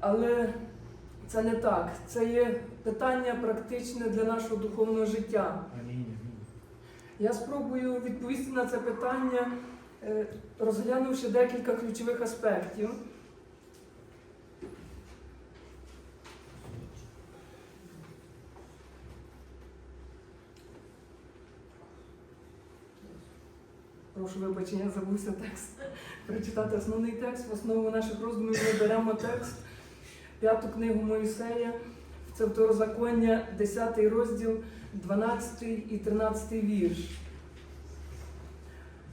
але це не так. Це є питання практичне для нашого духовного життя. Я спробую відповісти на це питання, е, розглянувши декілька ключових аспектів. Прошу вибачення, забувся текст. Прочитати основний текст. В основу наших роздумів ми беремо текст, п'яту книгу Моїсея, це второзаконня, 10 розділ, 12 і 13 вірш.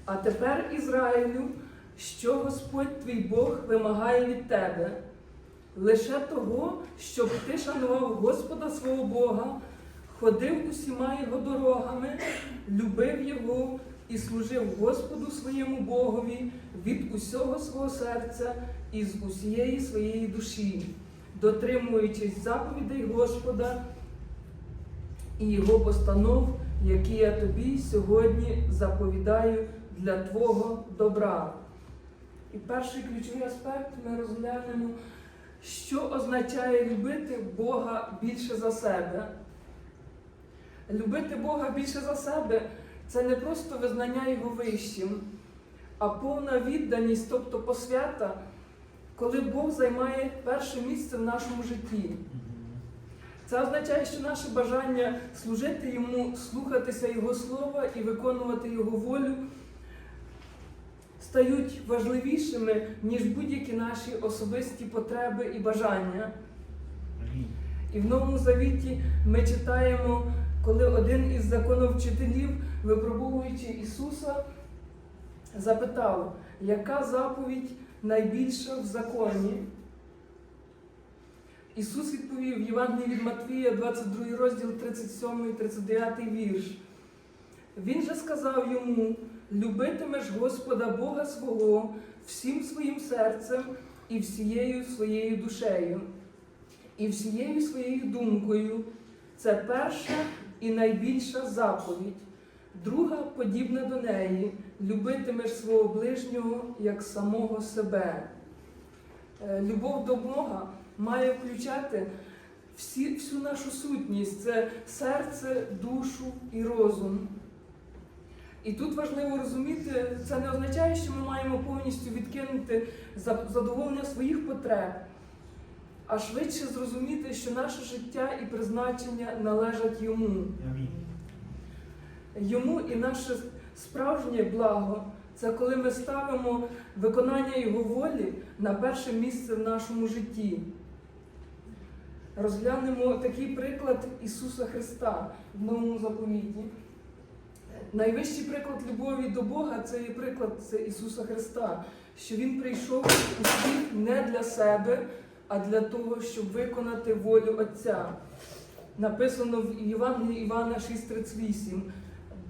А тепер, Ізраїлю, що Господь твій Бог вимагає від тебе, лише того, щоб ти шанував Господа свого Бога, ходив усіма його дорогами, любив Його і служив Господу своєму Богові від усього свого серця і з усієї своєї душі, дотримуючись заповідей Господа і Його постанов, які я тобі сьогодні заповідаю для Твого добра. І перший ключовий аспект ми розглянемо, що означає любити Бога більше за себе. Любити Бога більше за себе це не просто визнання Його вищим, а повна відданість, тобто посвята, коли Бог займає перше місце в нашому житті. Це означає, що наше бажання служити йому, слухатися Його слова і виконувати Його волю стають важливішими, ніж будь-які наші особисті потреби і бажання. І в Новому Завіті ми читаємо, коли один із законовчителів, випробовуючи Ісуса, запитав, яка заповідь найбільша в законі? Ісус відповів Євангелії від Матвія, 22 розділ, 37 39 вірш. Він же сказав йому: любитимеш Господа Бога свого всім своїм серцем і всією своєю душею і всією своєю думкою. Це перша і найбільша заповідь. Друга подібна до неї любитимеш свого ближнього як самого себе. Е, Любов до Бога має включати всі, всю нашу сутність це серце, душу і розум. І тут важливо розуміти, це не означає, що ми маємо повністю відкинути задоволення своїх потреб, а швидше зрозуміти, що наше життя і призначення належать йому. Амінь. Йому і наше справжнє благо це коли ми ставимо виконання Його волі на перше місце в нашому житті. Розглянемо такий приклад Ісуса Христа в новому заповіті. Найвищий приклад любові до Бога це є приклад це Ісуса Христа, що Він прийшов у світ не для себе, а для того, щоб виконати волю Отця. Написано в Євангелії Івана 6,38.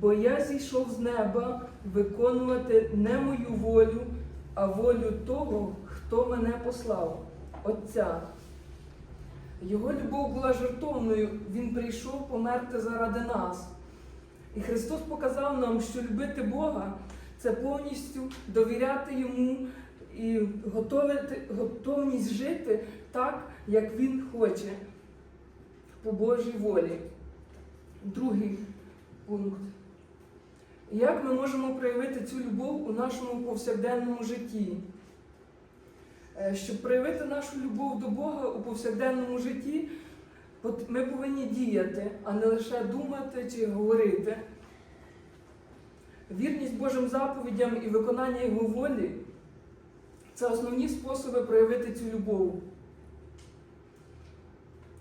Бо я зійшов з неба виконувати не мою волю, а волю того, хто мене послав, Отця. Його любов була жертовною, Він прийшов померти заради нас. І Христос показав нам, що любити Бога це повністю довіряти Йому і готовити, готовність жити так, як Він хоче, по Божій волі. Другий пункт. Як ми можемо проявити цю любов у нашому повсякденному житті? Е, Щоб проявити нашу любов до Бога у повсякденному житті, ми повинні діяти, а не лише думати чи говорити. Вірність Божим заповідям і виконання Його волі це основні способи проявити цю любов.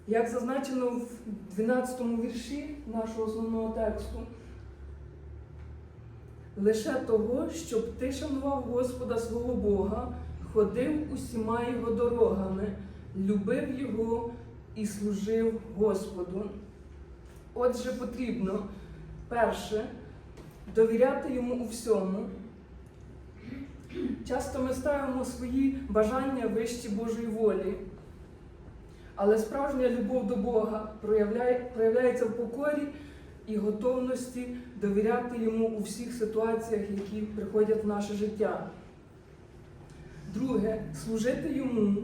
Як зазначено в 12 вірші нашого основного тексту, лише того, щоб ти шанував Господа свого Бога, ходив усіма його дорогами, любив Його і служив Господу. Отже, потрібно перше довіряти йому у всьому. Часто ми ставимо свої бажання вищі Божої волі. Але справжня любов до Бога проявляє- проявляється в покорі і готовності довіряти йому у всіх ситуаціях, які приходять в наше життя. Друге, служити йому.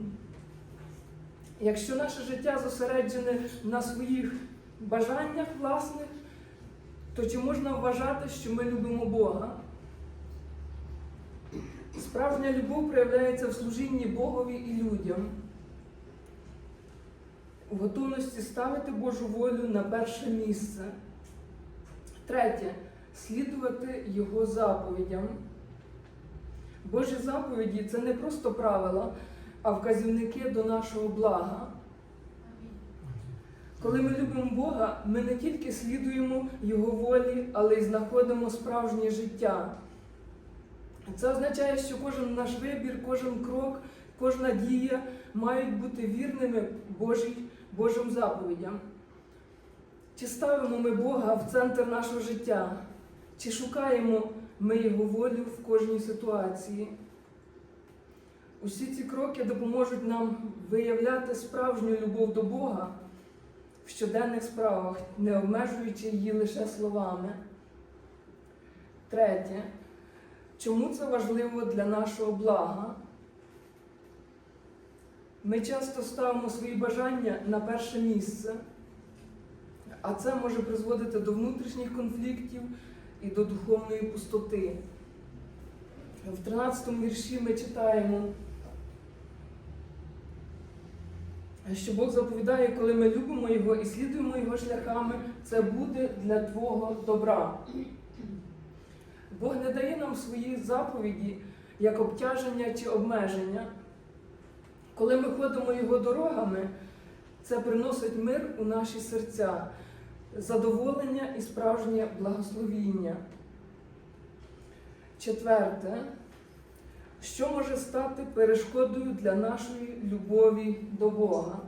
Якщо наше життя зосереджене на своїх бажаннях власних, то чи можна вважати, що ми любимо Бога? Справжня любов проявляється в служінні Богові і людям, в готовності ставити Божу волю на перше місце. Третє слідувати Його заповідям. Божі заповіді це не просто правила, а вказівники до нашого блага. Коли ми любимо Бога, ми не тільки слідуємо Його волі, але й знаходимо справжнє життя. Це означає, що кожен наш вибір, кожен крок, кожна дія мають бути вірними Божій, Божим заповідям. Чи ставимо ми Бога в центр нашого життя? Чи шукаємо ми Його волю в кожній ситуації? Усі ці кроки допоможуть нам виявляти справжню любов до Бога в щоденних справах, не обмежуючи її лише словами. Третє. Чому це важливо для нашого блага? Ми часто ставимо свої бажання на перше місце, а це може призводити до внутрішніх конфліктів і до духовної пустоти. В 13 вірші ми читаємо, що Бог заповідає, коли ми любимо Його і слідуємо Його шляхами, це буде для Твого добра. Бог не дає нам свої заповіді як обтяження чи обмеження. Коли ми ходимо Його дорогами, це приносить мир у наші серця, задоволення і справжнє благословіння. Четверте, що може стати перешкодою для нашої любові до Бога?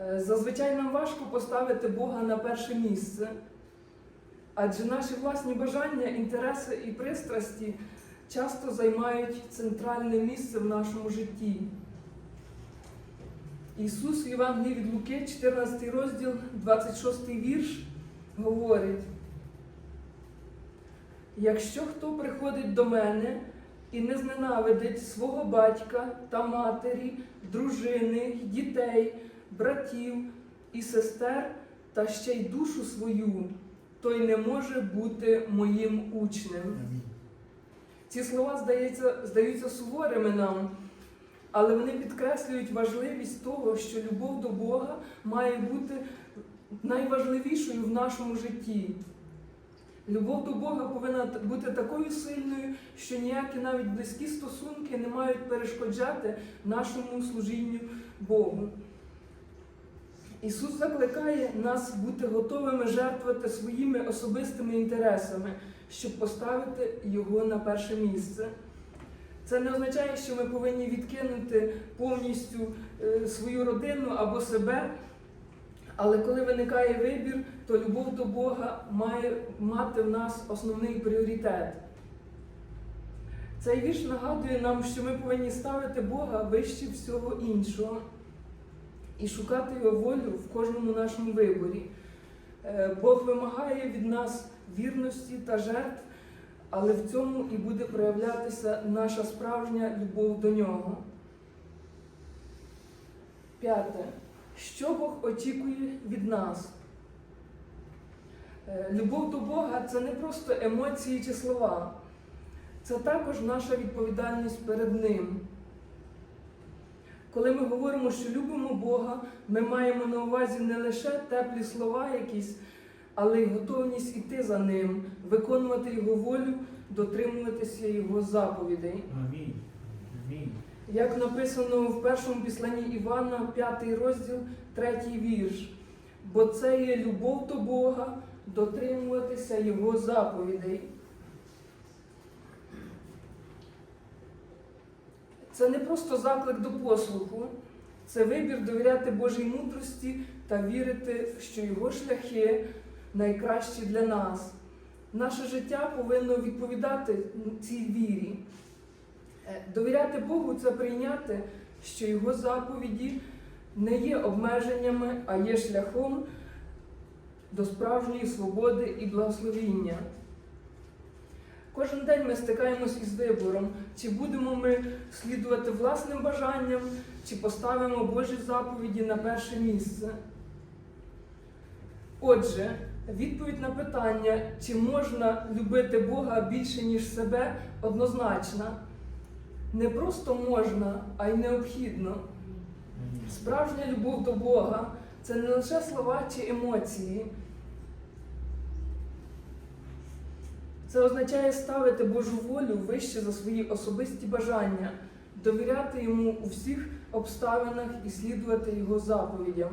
Е, Зазвичай нам важко поставити Бога на перше місце, адже наші власні бажання, інтереси і пристрасті часто займають центральне місце в нашому житті. Ісус в Євангелії від Луки, 14 розділ, 26 вірш, говорить: Якщо хто приходить до мене і не зненавидить свого батька та матері, дружини, дітей, братів і сестер, та ще й душу свою, той не може бути моїм учнем. Ці слова здаються, здаються суворими нам, але вони підкреслюють важливість того, що любов до Бога має бути найважливішою в нашому житті. Любов до Бога повинна бути такою сильною, що ніякі навіть близькі стосунки не мають перешкоджати нашому служінню Богу. Ісус закликає нас бути готовими жертвувати своїми особистими інтересами, щоб поставити Його на перше місце. Це не означає, що ми повинні відкинути повністю е, свою родину або себе. Але коли виникає вибір, то любов до Бога має мати в нас основний пріоритет. Цей вірш нагадує нам, що ми повинні ставити Бога вище всього іншого і шукати Його волю в кожному нашому виборі. Е, Бог вимагає від нас вірності та жертв, але в цьому і буде проявлятися наша справжня любов до нього. П'яте. Що Бог очікує від нас? Е, Любов до Бога це не просто емоції чи слова, це також наша відповідальність перед Ним. Коли ми говоримо, що любимо Бога, ми маємо на увазі не лише теплі слова якісь, але й готовність іти за Ним, виконувати Його волю, дотримуватися Його заповідей. Амінь. Амінь. Як написано в першому післанні Івана, 5 розділ, 3 вірш. Бо це є любов до Бога, дотримуватися Його заповідей. Це не просто заклик до послуху, це вибір довіряти Божій мудрості та вірити, що Його шляхи найкращі для нас. Наше життя повинно відповідати цій вірі. Е, Довіряти Богу це прийняти, що Його заповіді не є обмеженнями, а є шляхом до справжньої свободи і благословіння. Кожен день ми стикаємось із вибором, чи будемо ми слідувати власним бажанням, чи поставимо Божі заповіді на перше місце. Отже, відповідь на питання, чи можна любити Бога більше, ніж себе, однозначна. Не просто можна, а й необхідно. Справжня любов до Бога це не лише слова чи емоції. Це означає ставити Божу волю вище за свої особисті бажання, довіряти йому у всіх обставинах і слідувати його заповідям.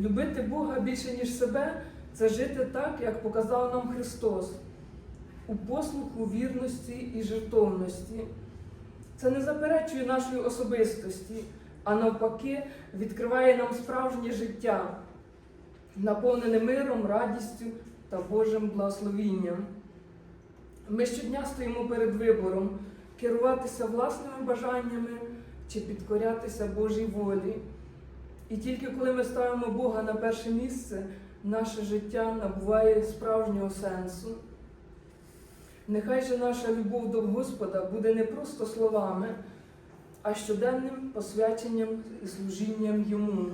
Любити Бога більше, ніж себе, це жити так, як показав нам Христос, у послуху, вірності і жертовності. Це не заперечує нашої особистості, а навпаки, відкриває нам справжнє життя, наповнене миром, радістю та Божим благословінням. Ми щодня стоїмо перед вибором керуватися власними бажаннями чи підкорятися Божій волі. І тільки коли ми ставимо Бога на перше місце, наше життя набуває справжнього сенсу. Нехай же наша любов до Господа буде не просто словами, а щоденним посвяченням і служінням Йому.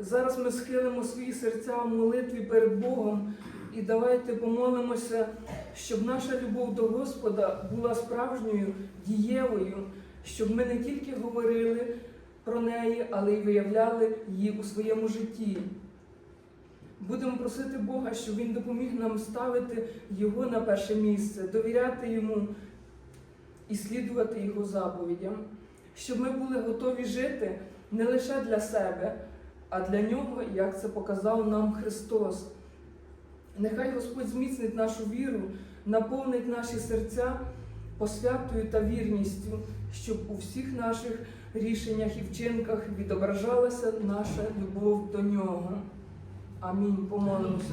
Зараз ми схилимо свої серця в молитві перед Богом і давайте помолимося, щоб наша любов до Господа була справжньою, дієвою, щоб ми не тільки говорили про неї, але й виявляли її у своєму житті. Будемо просити Бога, щоб Він допоміг нам ставити Його на перше місце, довіряти Йому і слідувати Його заповідям, щоб ми були готові жити не лише для себе, а для Нього, як це показав нам Христос. Нехай Господь зміцнить нашу віру, наповнить наші серця посвятою та вірністю, щоб у всіх наших рішеннях і вчинках відображалася наша любов до нього. Амінь. Помолимося.